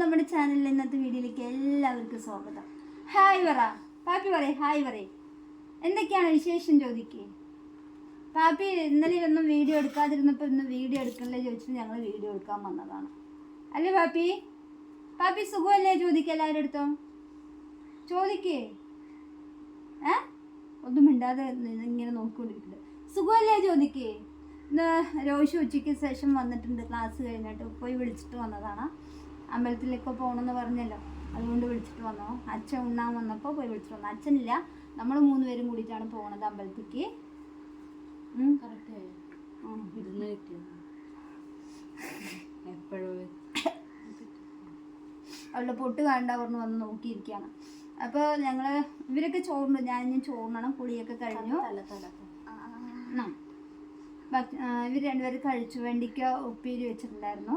നമ്മുടെ ചാനലിൽ ഇന്നത്തെ വീഡിയോയിലേക്ക് എല്ലാവർക്കും സ്വാഗതം. ഹായ് പറ പാപ്പി പറയേ ഹായ് പറയേ എന്തൊക്കെയാണ് വിശേഷം ചോദിക്കേ? പാപ്പി ഇന്നലെ ഒന്നും വീഡിയോ എടുക്കാതിരുന്നപ്പോൾ ഇന്ന് വീഡിയോ എടുക്കണില്ലേ ചോദിച്ചിട്ട് ഞങ്ങൾ വീഡിയോ എടുക്കാൻ വന്നതാണ്. അല്ലേ പാപ്പി? പാപ്പി സുഖമല്ലേ ചോദിക്കുക എല്ലാവരുടെ അടുത്തോ? ചോദിക്കേ. ഏ? ഒന്നും മിണ്ടാതെ ഇങ്ങനെ നോക്കിക്കൊണ്ടിരിക്കുന്നത് സുഖമല്ലേ ചോദിക്കേ? രോഷി ഉച്ചയ്ക്ക് ശേഷം വന്നിട്ടുണ്ട് ക്ലാസ് കഴിഞ്ഞിട്ട് പോയി വിളിച്ചിട്ട് വന്നതാണ്. അമ്പലത്തിലേക്ക് പോകണമെന്ന് പറഞ്ഞല്ലോ. അതുകൊണ്ട് വിളിച്ചിട്ട് വന്നോ. അച്ഛൻ ഉണ്ണാൻ വന്നപ്പോൾ പോയി വിളിച്ചിട്ട് വന്നു. അച്ഛനില്ല. നമ്മൾ മൂന്ന് പേരും കൂടിയിട്ടാണ് പോണത് അമ്പലത്തിക്ക്. എപ്പോഴും. അവളുടെ പൊട്ട് കാണണ്ട പറഞ്ഞു വന്ന് നോക്കിയിരിക്കുകയാണ്. അപ്പോൾ ഞങ്ങൾ ഇവരൊക്കെ ചോറുണ്ട്. ഞാൻ ഇനി ചോറിനണം കുളിയൊക്കെ കഴിഞ്ഞു. ഇവർ രണ്ടുപേരും കഴിച്ചു. വേണ്ടിക്ക് ഉപ്പേരി വെച്ചിട്ടുണ്ടായിരുന്നു.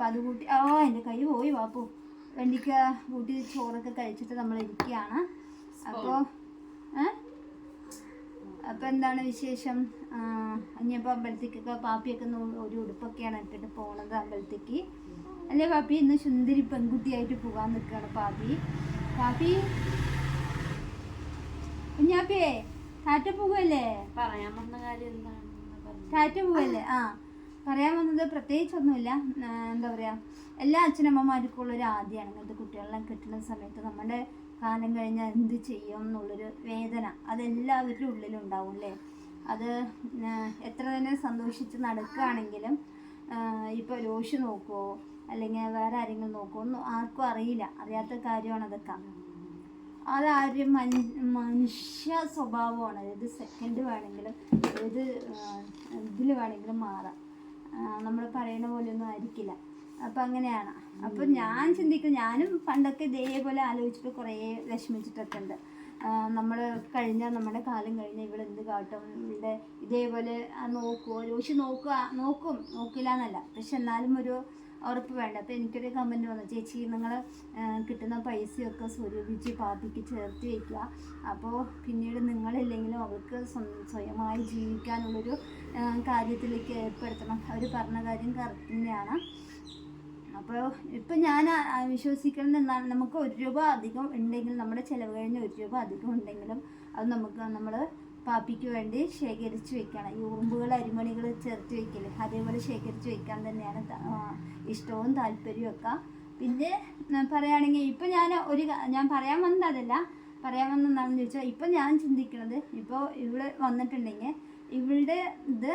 അപ്പം അത് കൂട്ടി ആ എന്റെ കൈ പോയി വാപ്പു വെണ്ടിക്ക കൂട്ടി ചോറൊക്കെ കഴിച്ചിട്ട് നമ്മൾ ഇരിക്കുകയാണ്. അപ്പോൾ അപ്പം എന്താണ് വിശേഷം? ഇനിയിപ്പോൾ അമ്പലത്തേക്കൊക്കെ പാപ്പിയൊക്കെ ഒരു ഉടുപ്പൊക്കെയാണ് ഇട്ടിട്ട് പോണത് അമ്പലത്തേക്ക്. അല്ലേ പാപ്പി? ഇന്ന് സുന്ദരി പെൺകുട്ടിയായിട്ട് പോകാൻ നിൽക്കുകയാണ് പാപ്പി. പാപ്പി? കുഞ്ഞാപ്പിയേ കാറ്റ പോകുമല്ലേ പറയാൻ വന്ന കാര്യം ടാറ്റ പോവല്ലേ ആ. പറയാൻ വന്നത് പ്രത്യേകിച്ചൊന്നുമില്ല. എന്താ പറയുക എല്ലാ അച്ഛനമ്മമാർക്കും ഉള്ളൊരു ആദ്യമാണ് ഇങ്ങനത്തെ കുട്ടികളെല്ലാം കിട്ടുന്ന സമയത്ത് നമ്മുടെ കാലം കഴിഞ്ഞാൽ എന്ത് ചെയ്യും എന്നുള്ളൊരു വേദന അതെല്ലാവരുടെ ഉള്ളിലുണ്ടാവും അല്ലേ? അത് എത്ര തന്നെ സന്തോഷിച്ച് നടക്കുകയാണെങ്കിലും ഇപ്പോൾ രോഷി നോക്കുമോ അല്ലെങ്കിൽ വേറെ ആരെങ്കിലും നോക്കുമോ ഒന്നും ആർക്കും അറിയില്ല. അറിയാത്ത കാര്യമാണ് അതൊക്കെ. അതാരും മനുഷ്യ സ്വഭാവമാണ്. ഏത് സെക്കൻഡ് വേണമെങ്കിലും ഏത് ഇതിൽ വേണമെങ്കിലും മാറാം. നമ്മൾ പറയുന്ന പോലെയൊന്നും ആയിരിക്കില്ല. അപ്പം അങ്ങനെയാണ്. അപ്പം ഞാൻ ചിന്തിക്കും ഞാനും പണ്ടൊക്കെ ഇതേപോലെ ആലോചിച്ചിട്ട് കുറേ വിഷമിച്ചിട്ടൊക്കെ ഉണ്ട് നമ്മൾ കഴിഞ്ഞ നമ്മുടെ കാലം കഴിഞ്ഞ ഇവിടെ എന്ത് കാട്ടും ഇവിടെ ഇതേപോലെ നോക്കുമോ രോഷി നോക്കുക നോക്കും നോക്കില്ല എന്നല്ല പക്ഷെ എന്നാലും ഒരു ഉറപ്പ് വേണ്ട. അപ്പോൾ എനിക്കൊരു കമന്റ് വന്നു. ചേച്ചി നിങ്ങൾ കിട്ടുന്ന പൈസയൊക്കെ സ്വരൂപിച്ച് പാപ്പിക്ക് ചേർത്ത് വയ്ക്കുക അപ്പോൾ പിന്നീട് നിങ്ങളില്ലെങ്കിലും അവൾക്ക് സ്വ- സ്വയമായി ജീവിക്കാനുള്ളൊരു കാര്യത്തിലേക്ക് ഏർപ്പെടുത്തണം. അവർ പറഞ്ഞ കാര്യം കറക്റ്റ് തന്നെയാണ്. അപ്പോൾ ഇപ്പം ഞാൻ വിശ്വസിക്കുന്നത് എന്താണ്? നമുക്ക് ഒരു രൂപ അധികം ഉണ്ടെങ്കിൽ നമ്മുടെ ചിലവ് കഴിഞ്ഞ് ഒരു രൂപ അധികം ഉണ്ടെങ്കിലും അത് നമുക്ക് നമ്മൾ പാപ്പിക്ക് വേണ്ടി ശേഖരിച്ച് വെക്കണം. ഈ ഉറുമ്പുകൾ അരിമണികൾ ചേർത്ത് വെക്കില്ലേ അതേപോലെ ശേഖരിച്ച് വെക്കാൻ തന്നെയാണ് ഇഷ്ടവും താല്പര്യമൊക്കെ പിന്നെ പറയുകയാണെങ്കിൽ ഇപ്പം ഞാൻ ഒരു ഞാൻ പറയാൻ വന്നത് അതല്ല. പറയാൻ വന്നത് എന്താണെന്ന് ചോദിച്ചാൽ ഇപ്പം ഞാൻ ചിന്തിക്കുന്നത് ഇപ്പോൾ ഇവിടെ വന്നിട്ടുണ്ടെങ്കിൽ ഇവളുടെ ഇത്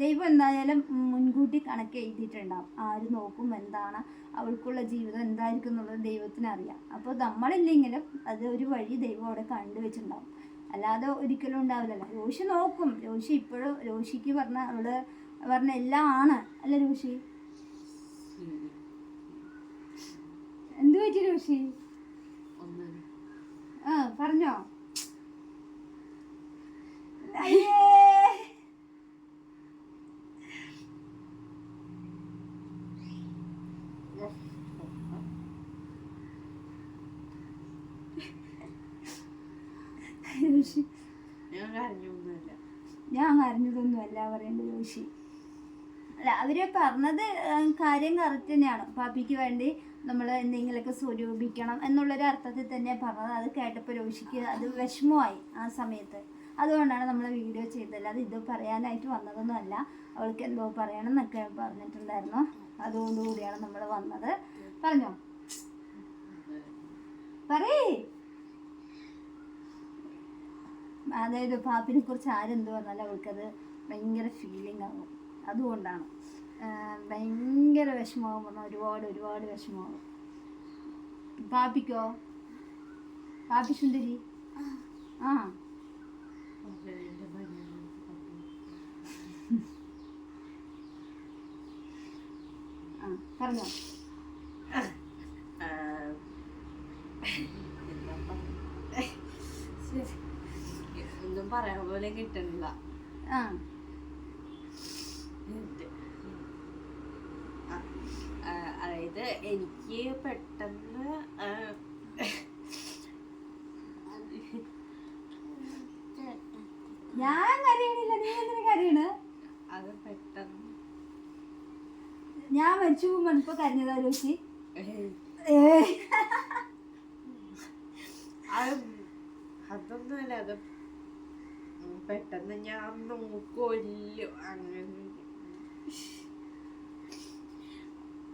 ദൈവം എന്തായാലും മുൻകൂട്ടി കണക്ക് എഴുതിയിട്ടുണ്ടാവും. ആര് നോക്കും എന്താണ് അവൾക്കുള്ള ജീവിതം എന്തായിരിക്കും എന്നുള്ളത് ദൈവത്തിനറിയാം അപ്പോൾ നമ്മളില്ലെങ്കിലും അത് ഒരു വഴി ദൈവം അവിടെ കണ്ടുവച്ചിട്ടുണ്ടാവും. അല്ലാതെ ഒരിക്കലും ഉണ്ടാവില്ലല്ലോ. രോഷി നോക്കും. രോഷി ഇപ്പോഴും രോഷിക്ക് പറഞ്ഞ അവൾ പറഞ്ഞ എല്ലാം ആണ്. അല്ല രോഷി എന്തു പറ്റി രോഷി ആ പറഞ്ഞോ അയ്യേ രോഷി ഞാൻ കരഞ്ഞൊന്നുമില്ല ഞാൻ കരഞ്ഞതൊന്നുമല്ല പറയേണ്ടത് ജോഷി അല്ല അവർ പറഞ്ഞത് കാര്യം കറക്റ്റ് തന്നെയാണ്. പാപ്പിക്ക് വേണ്ടി നമ്മൾ എന്തെങ്കിലുമൊക്കെ സ്വരൂപിക്കണം എന്നുള്ളൊരു അർത്ഥത്തിൽ തന്നെ പറഞ്ഞത്. അത് കേട്ടപ്പോൾ രോഷിക്ക് അത് വിഷമമായി ആ സമയത്ത്. അതുകൊണ്ടാണ് നമ്മൾ വീഡിയോ ചെയ്തത്. ഇത് പറയാനായിട്ട് വന്നതൊന്നുമല്ല അവൾക്ക് എന്തോ പറയണം എന്നൊക്കെ പറഞ്ഞിട്ടുണ്ടായിരുന്നു. അതുകൊണ്ടുകൂടിയാണ് നമ്മൾ വന്നത്. പറഞ്ഞോ? പറയേ. അതായത് പാപ്പിനെ കുറിച്ച് ആരെന്ത് പറഞ്ഞാലും അവൾക്കത് ഭയങ്കര ഫീലിംഗ് ആകും അതുകൊണ്ടാണ്. ഭയങ്കര വിഷമമാകും പറഞ്ഞാൽ ഒരുപാട് ഒരുപാട് വിഷമമാകും പാപ്പിക്കോ? പാപ്പി സുന്ദരി? ആ പറഞ്ഞോ. പോലെ കിട്ടണില്ല ആ. അതായത് എനിക്ക് പെട്ടെന്ന് ഞാൻ കരയണില്ല. നീ എന്തിനു കരയണ്? അത് പെട്ടെന്ന്. ഞാൻ മരിച്ചു പോകുമ്പോൾ ഇപ്പൊ കരഞ്ഞതാ അത് അതൊന്നുമല്ല അത് പെട്ടെന്ന് ഞാൻ നോക്കുമല്ലോ അങ്ങനെ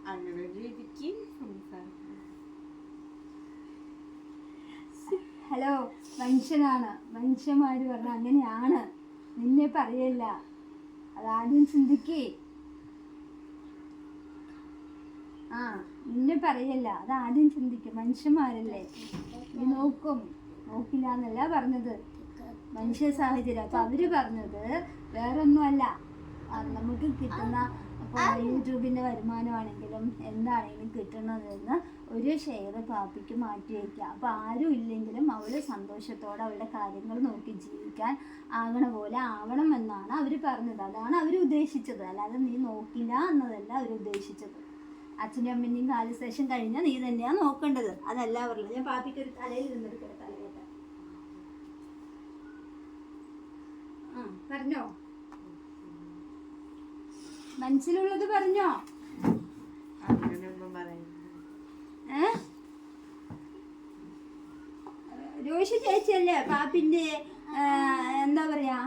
അങ്ങനെ രീതിക്ക് ഹലോ മനുഷ്യനാണ്. മനുഷ്യന്മാര് പറഞ്ഞ അങ്ങനെയാണ്. നിന്നെ പറയല്ല. അതാദ്യം ചിന്തിക്കേ. ആ നിന്നെ പറയല്ല. അതാദ്യം ചിന്തിക്കും. മനുഷ്യന്മാരല്ലേ? നോക്കും. നോക്കില്ല എന്നല്ല പറഞ്ഞത്. മനുഷ്യ സാഹചര്യം. അപ്പൊ അവർ പറഞ്ഞത് വേറൊന്നുമല്ല. നമുക്ക് കിട്ടുന്ന യൂട്യൂബിന്റെ വരുമാനമാണെങ്കിലും എന്താണെങ്കിലും കിട്ടുന്നതെന്ന് ഒരു ഷെയർ പാപ്പിക്ക് മാറ്റി വയ്ക്കുക അപ്പോൾ ആരും ഇല്ലെങ്കിലും അവൾ സന്തോഷത്തോടെ അവരുടെ കാര്യങ്ങൾ നോക്കി ജീവിക്കാൻ ആകണ പോലെ ആവണം എന്നാണ് അവർ പറഞ്ഞത്. അതാണ് അവർ ഉദ്ദേശിച്ചത്. അല്ലാതെ നീ നോക്കില്ല എന്നതല്ല അവർ ഉദ്ദേശിച്ചത്. അച്ഛനും അമ്മന്റെയും കാലശേഷം കഴിഞ്ഞാൽ നീ തന്നെയാണ് നോക്കേണ്ടത്. അതല്ല പറഞ്ഞത് ഞാൻ പാപ്പിക്ക് ഒരു തലയിൽ നിന്നെടുക്കട്ടെ തലകേട്ട ആ പറഞ്ഞോ? മനസ്സിലുള്ളത് പറഞ്ഞോ? രോഷി ചേച്ചിയല്ലേ? പാപ്പിന്റെ എന്താ പറയാ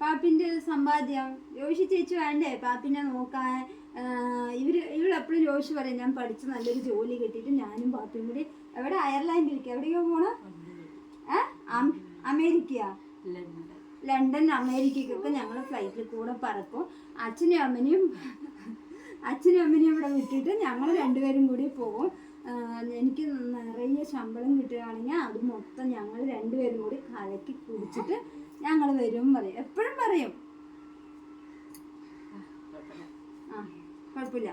പാപ്പിന്റെ സമ്പാദ്യം. രോഷി ചേച്ചി വേണ്ടേ? പാപ്പിനെ നോക്കാൻ ഇവർ ഇവളെപ്പോഴും രോഷി പറയും ഞാൻ പഠിച്ച് നല്ലൊരു ജോലി കിട്ടിയിട്ട് ഞാനും പാപ്പിയും കൂടി എവിടെ? അയർലാൻഡിലേക്ക്. എവിടെയോ പോണോ? ഏ? അം- അമേരിക്കയാ? ലണ്ടൻ ലണ്ടൻ അമേരിക്കയ്ക്കൊക്കെ ഞങ്ങൾ ഫ്ലൈറ്റിൽ കൂടെ പറക്കും. അച്ഛനും അമ്മനെയും അച്ഛനും അമ്മനെയും ഇവിടെ വിട്ടിട്ട് ഞങ്ങൾ രണ്ടുപേരും കൂടി പോകും. എനിക്ക് നിറയെ ശമ്പളം കിട്ടുകയാണെങ്കിൽ അത് മൊത്തം ഞങ്ങൾ രണ്ടുപേരും കൂടി കലക്കി കുടിച്ചിട്ട് ഞങ്ങൾ വരും പറയും. എപ്പോഴും പറയും. ആ കുഴപ്പമില്ല.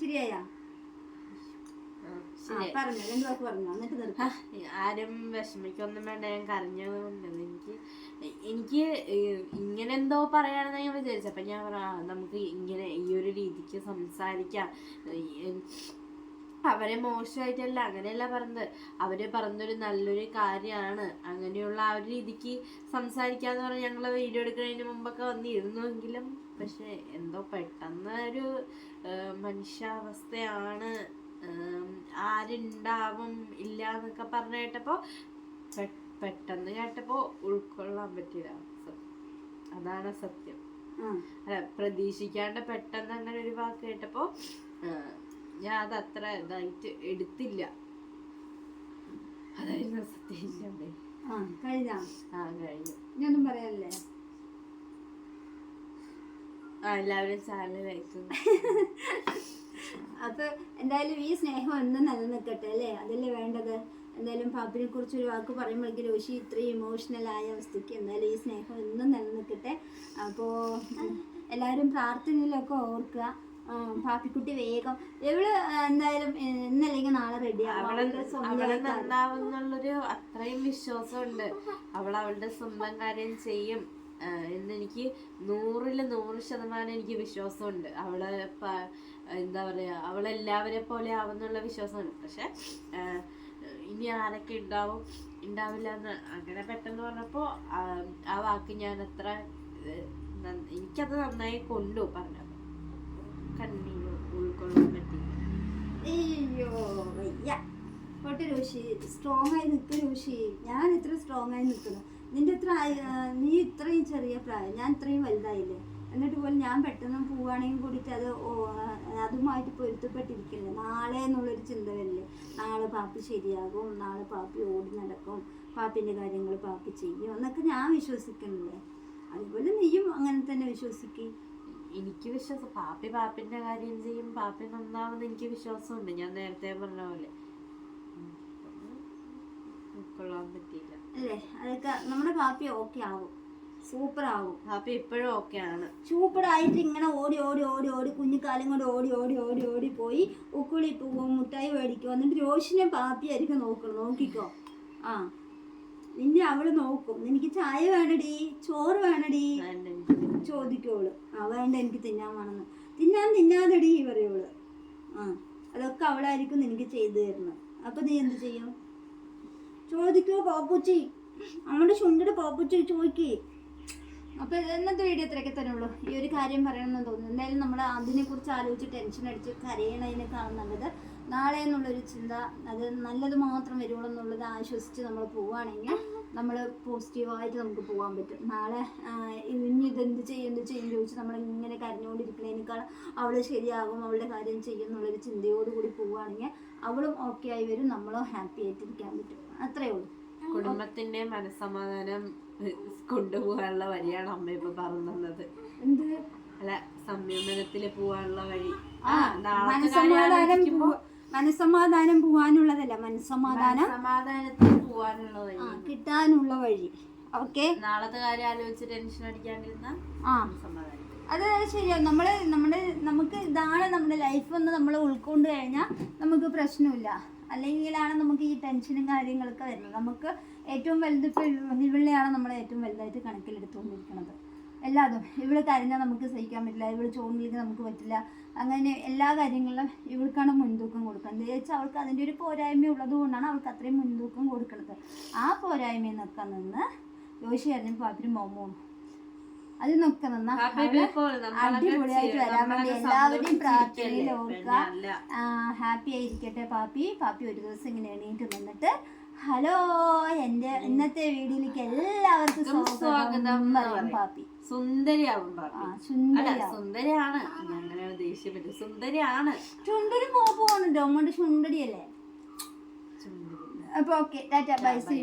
ശരിയായാ ആരും വിഷമിക്കൊന്നും വേണ്ട ഞാൻ കരഞ്ഞതുകൊണ്ട് എനിക്ക് എനിക്ക് ഇങ്ങനെ എന്തോ പറയാണെന്ന് ഞാൻ വിചാരിച്ചു അപ്പം ഞാൻ നമുക്ക് ഇങ്ങനെ ഈ ഒരു രീതിക്ക് സംസാരിക്കാം. അവരെ മോശമായിട്ടല്ല അങ്ങനെയല്ല പറഞ്ഞത്. അവർ പറഞ്ഞൊരു നല്ലൊരു കാര്യമാണ്. അങ്ങനെയുള്ള ആ ഒരു രീതിക്ക് സംസാരിക്കാന്ന് പറഞ്ഞ് ഞങ്ങൾ വീഡിയോ എടുക്കുന്നതിന് മുമ്പൊക്കെ വന്നിരുന്നുവെങ്കിലും പക്ഷെ എന്തോ പെട്ടെന്ന് ഒരു മനുഷ്യാവസ്ഥയാണ് ആരുണ്ടാവും ഇല്ല എന്നൊക്കെ പറഞ്ഞു കേട്ടപ്പോ പെട്ടെന്ന് കേട്ടപ്പോ ഉൾക്കൊള്ളാൻ പറ്റില്ല സ- അതാണ് സത്യം. അല്ല പ്രതീക്ഷിക്കാണ്ട് പെട്ടെന്ന് അങ്ങനെ ഒരു വാക്ക് കേട്ടപ്പോ ഞാൻ അത് അത്ര ഇതായിട്ട് എടുത്തില്ല. അതായിരുന്നു സത്യം. ആ കഴിഞ്ഞാ? ആ കഴിഞ്ഞു. ഇനിയൊന്നും പറയാനല്ലേ? ആ എല്ലാവരും ചാനൽ ലൈക്കും അപ്പൊ എന്തായാലും ഈ സ്നേഹം എന്നും നിലനിൽക്കട്ടെ അല്ലേ? അതല്ലേ വേണ്ടത്? എന്തായാലും പാപ്പിനെ കുറിച്ച് ഒരു വാക്ക് പറയുമ്പോഴേക്കും രോഷി ഇത്രയും ഇമോഷണൽ ആയ അവസ്ഥയ്ക്ക് എന്തായാലും ഈ സ്നേഹം എന്നും നിലനിൽക്കട്ടെ. അപ്പോൾ എല്ലാവരും പ്രാർത്ഥനയിലൊക്കെ ഓർക്കുക. പാപ്പിക്കുട്ടി വേഗം ഇവൾ എന്തായാലും ഇന്നല്ലെങ്കിൽ നാളെ റെഡി അവളെ അത്രയും വിശ്വാസം ഉണ്ട് നന്നാവുന്നുള്ളൊരു അത്രയും വിശ്വാസമുണ്ട്. അവൾ അവളുടെ സ്വന്തം കാര്യം ചെയ്യും. എന്നെനിക്ക് നൂറിൽ നൂറ് ശതമാനം എനിക്ക് വിശ്വാസമുണ്ട്. അവൾ എന്താ പറയുക അവളെല്ലാവരെ പോലെ ആവുന്നുള്ള വിശ്വാസമുണ്ട് പക്ഷെ ഇനി ആരൊക്കെ ഉണ്ടാവും ഉണ്ടാവില്ല എന്ന് അങ്ങനെ പെട്ടെന്ന് പറഞ്ഞപ്പോൾ ആ, വാക്ക് ഞാൻ അത്ര എനിക്കത് നന്നായി കൊണ്ടു പറഞ്ഞത് കണ്ണീര് ഉൾക്കൊള്ളാൻ പറ്റി അയ്യോ സ്ട്രോങ് ആയി നിൽക്കും ഞാൻ ഇത്ര സ്ട്രോങ് ആയി നിൽക്കുന്നു നിന്റെ ഇത്ര നീ ഇത്രയും ചെറിയ പ്രായം ഞാൻ ഇത്രയും വലുതായില്ലേ എന്നിട്ട് പോലും ഞാൻ പെട്ടെന്ന് പോവുകയാണെങ്കിൽ കൂടിയിട്ട് അത് അതുമായിട്ട് പൊരുത്തപ്പെട്ടിരിക്കില്ല നാളെ എന്നുള്ളൊരു ചിന്ത വരില്ലേ നാളെ പാപ്പി ശരിയാകും നാളെ പാപ്പി ഓടി നടക്കും പാപ്പിന്റെ കാര്യങ്ങൾ പാപ്പി ചെയ്യും എന്നൊക്കെ ഞാൻ വിശ്വസിക്കുന്നില്ലേ അതുപോലെ നീയും അങ്ങനെ തന്നെ വിശ്വസിക്കും എനിക്ക് വിശ്വാസം പാപ്പി പാപ്പിന്റെ കാര്യം ചെയ്യും പാപ്പി നന്നാവുന്ന എനിക്ക് വിശ്വാസമുണ്ട് ഞാൻ നേരത്തെ പറഞ്ഞ പോലെ. ഉൾക്കൊള്ളാൻ പറ്റിയില്ല അല്ലേ? അതൊക്കെ നമ്മുടെ പാപ്പി ഓക്കെ ആവും. സൂപ്പർ ആവും. പാപ്പി ഇപ്പോഴും ഓക്കെ ആണ്. സൂപ്പർ ആയിട്ട് ഇങ്ങനെ ഓടി ഓടി ഓടി ഓടി കുഞ്ഞിക്കാലം കൊണ്ട് ഓടി ഓടി ഓടി ഓടി പോയി ഉക്കുളി പോവും മുട്ടായി മേടിക്കും എന്നിട്ട് രോഷിനെ പാപ്പിയായിരിക്കും നോക്കണം നോക്കിക്കോ. ആ. നിന്നെ അവൾ നോക്കും. എനിക്ക് ചായ വേണടി ചോറ് വേണടി. വേണ്ട ചോദിക്കോൾ ആ വേണ്ട എനിക്ക് തിന്നാൻ വേണമെന്ന്. തിന്നാൻ തിന്നാതെടി പറയുള്ളു ആ അതൊക്കെ അവളായിരിക്കും നിനക്ക് ചെയ്തു തരുന്നത്. അപ്പൊ നീ എന്ത് ചെയ്യും? ചോദിക്കോ പാപ്പുച്ചി? നമ്മുടെ ചുണ്ടിടെ പാപ്പുച്ചി ചോദിക്കേ. അപ്പോൾ ഇന്നത്തെ വീഡിയോ ഇത്രയൊക്കെ തന്നെയുള്ളൂ ഈ ഒരു കാര്യം പറയണമെന്ന് തോന്നുന്നു. എന്തായാലും നമ്മൾ അതിനെക്കുറിച്ച് ആലോചിച്ച് ടെൻഷൻ അടിച്ച് കരയണതിനേക്കാളും നല്ലത്. നാളെ എന്നുള്ളൊരു ചിന്ത അത് നല്ലത് മാത്രം വരുള്ളൂ എന്നുള്ളത് ആശ്വസിച്ച് നമ്മൾ പോവുകയാണെങ്കിൽ നമ്മൾ പോസിറ്റീവായിട്ട് നമുക്ക് പോകാൻ പറ്റും. നാളെ ഇനി ഇതെന്ത് ചെയ്യും എന്ത് ചെയ്യും ചോദിച്ച് നമ്മൾ ഇങ്ങനെ കരഞ്ഞുകൊണ്ടിരിക്കുന്നതിനേക്കാൾ അവൾ ശരിയാകും അവളുടെ കാര്യം ചെയ്യും എന്നുള്ളൊരു ചിന്തയോടുകൂടി പോവുകയാണെങ്കിൽ അവളും ഓക്കെ ആയി വരും നമ്മളും ഹാപ്പി ആയിട്ടിരിക്കാൻ പറ്റും. അത്രേ ഉള്ളൂ. കുടുംബത്തിന്റെ മനസ്സമാധാനം കൊണ്ടുപോകാനുള്ള വഴിയാണ് അമ്മ ഇപ്പൊ പറഞ്ഞു തന്നത്. എന്ത്? അല്ല സംയമനത്തിൽ പോവാനുള്ള വഴി. മനസ്സമാധാനം പോവാനുള്ളതല്ല മനസ്സമാധാനം സമാധാനത്തിൽ പോവാനുള്ള വഴി. കിട്ടാനുള്ള വഴി. ഓക്കെ നാളത്തെ കാര്യം ആലോചിച്ച് ടെൻഷൻ അടിക്കാണ്ടിരുന്ന ആ. സമാധാനം അത് ശരിയാണ് നമ്മൾ നമ്മുടെ നമുക്ക് ഇതാണ് നമ്മുടെ ലൈഫ് എന്ന് നമ്മൾ ഉൾക്കൊണ്ട് കഴിഞ്ഞാൽ നമുക്ക് പ്രശ്നമില്ല. അല്ലെങ്കിലാണ് നമുക്ക് ഈ ടെൻഷനും കാര്യങ്ങളൊക്കെ വരുന്നത്. നമുക്ക് ഏറ്റവും വലുത് ഇപ്പോൾ ഇവളെയാണ് നമ്മൾ ഏറ്റവും വലുതായിട്ട് കണക്കിലെടുത്തുകൊണ്ടിരിക്കുന്നത്. എല്ലാതും. ഇവൾ കരഞ്ഞാൽ നമുക്ക് സഹിക്കാൻ പറ്റില്ല. ഇവൾ ചോറിലേക്ക് നമുക്ക് പറ്റില്ല. അങ്ങനെ എല്ലാ കാര്യങ്ങളിലും ഇവൾക്കാണ് മുൻതൂക്കം കൊടുക്കുന്നത്. എന്താ വെച്ചാൽ അവൾക്ക് അതിന്റെ ഒരു പോരായ്മ ഉള്ളത് കൊണ്ടാണ് അവൾക്ക് അത്രയും മുൻതൂക്കം കൊടുക്കുന്നത്. ആ പോരായ്മയിൽ നിന്നൊക്കെ നിന്ന് ജോഷി അറിഞ്ഞപ്പോൾ അതിന് മോമോണ് അതിൽ നമുക്ക് അടിപൊളിയായിട്ട് വരാൻ വേണ്ടി എല്ലാവരുടെയും? പ്രാർത്ഥനയിൽ ഓർക്കുക. ഹാപ്പി ആയിരിക്കട്ടെ പാപ്പി. പാപ്പി ഒരു ദിവസം ഇങ്ങനെ എണീറ്റ് നിന്നിട്ട് ഹലോ എന്റെ ഇന്നത്തെ വീഡിയോയിലേക്ക് എല്ലാവർക്കും സ്വാഗതം. പാപ്പി. സുന്ദരിയാവും സുന്ദരിയാണ്. അങ്ങനെ ദേഷ്യപ്പെട്ടു സുന്ദരിയാണ്. ചുണ്ടൊരു മോപ്പ് അമ്മയുടെ. അപ്പൊ ഓക്കെ ടാറ്റ ബൈ സി.